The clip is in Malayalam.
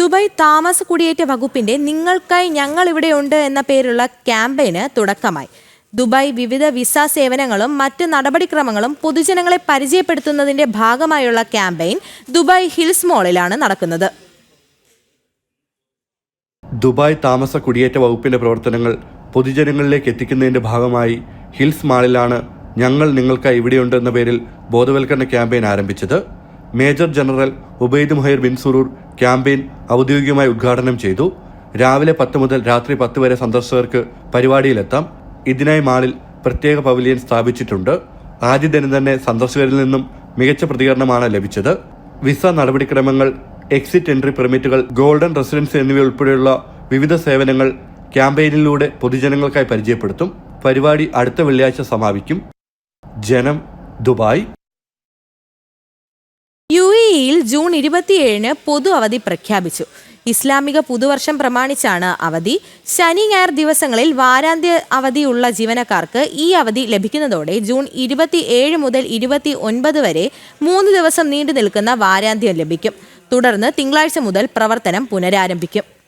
ദുബായ് താമസ കുടിയേറ്റ വകുപ്പിന്റെ നിങ്ങൾക്കായി ഞങ്ങൾ ഇവിടെയുണ്ട് എന്ന പേരുള്ള ക്യാമ്പയിന് തുടക്കമായി. ദുബായ് വിവിധ വിസ സേവനങ്ങളും മറ്റ് നടപടിക്രമങ്ങളും പൊതുജനങ്ങളെ പരിചയപ്പെടുത്തുന്നതിന്റെ ഭാഗമായുള്ള ക്യാമ്പയിൻ ദുബായ് ഹിൽസ് മോളിലാണ് നടക്കുന്നത്. ദുബായ് താമസ കുടിയേറ്റ വകുപ്പിന്റെ പ്രവർത്തനങ്ങൾ പൊതുജനങ്ങളിലേക്ക് എത്തിക്കുന്നതിന്റെ ഭാഗമായി ഹിൽസ് മാളിലാണ് ഞങ്ങൾ നിങ്ങൾക്കായി ഇവിടെയുണ്ട് എന്ന പേരിൽ ബോധവൽക്കരണ ക്യാമ്പയിൻ ആരംഭിച്ചത്. Major general Ubaid Muhair bin Suroor campaign ഔദ്യോഗികമായി ഉദ്ഘാടനം ചെയ്തു. രാവിലെ പത്ത് മുതൽ രാത്രി പത്ത് വരെ സന്ദർശകർക്ക് പരിപാടിയിലെത്താം. ഇതിനായി മാളിൽ പ്രത്യേക പവലിയൻ സ്ഥാപിച്ചിട്ടുണ്ട്. ആദ്യ ദിനം തന്നെ സന്ദർശകരിൽ നിന്നും മികച്ച പ്രതികരണമാണ് ലഭിച്ചത്. വിസ നടപടിക്രമങ്ങൾ എക്സിറ്റ് എൻട്രി പെർമിറ്റുകൾ ഗോൾഡൻ റെസിഡൻസ് എന്നിവ ഉൾപ്പെടെയുള്ള വിവിധ സേവനങ്ങൾ ക്യാമ്പയിനിലൂടെ പൊതുജനങ്ങൾക്കായി പരിചയപ്പെടുത്തും. പരിപാടി അടുത്ത വെള്ളിയാഴ്ച സമാപിക്കും. ജനം ദുബായ്. എയിൽ ജൂൺ ഇരുപത്തിയേഴിന് പൊതു അവധി പ്രഖ്യാപിച്ചു. ഇസ്ലാമിക പുതുവർഷം പ്രമാണിച്ചാണ് അവധി. ശനി ഞായർ ദിവസങ്ങളിൽ വാരാന്ത്യ അവധിയുള്ള ജീവനക്കാർക്ക് ഈ അവധി ലഭിക്കുന്നതോടെ ജൂൺ ഇരുപത്തിയേഴ് മുതൽ ഇരുപത്തി ഒൻപത് വരെ മൂന്ന് ദിവസം നീണ്ടു നിൽക്കുന്ന വാരാന്ത്യം ലഭിക്കും. തുടർന്ന് തിങ്കളാഴ്ച മുതൽ പ്രവർത്തനം പുനരാരംഭിക്കും.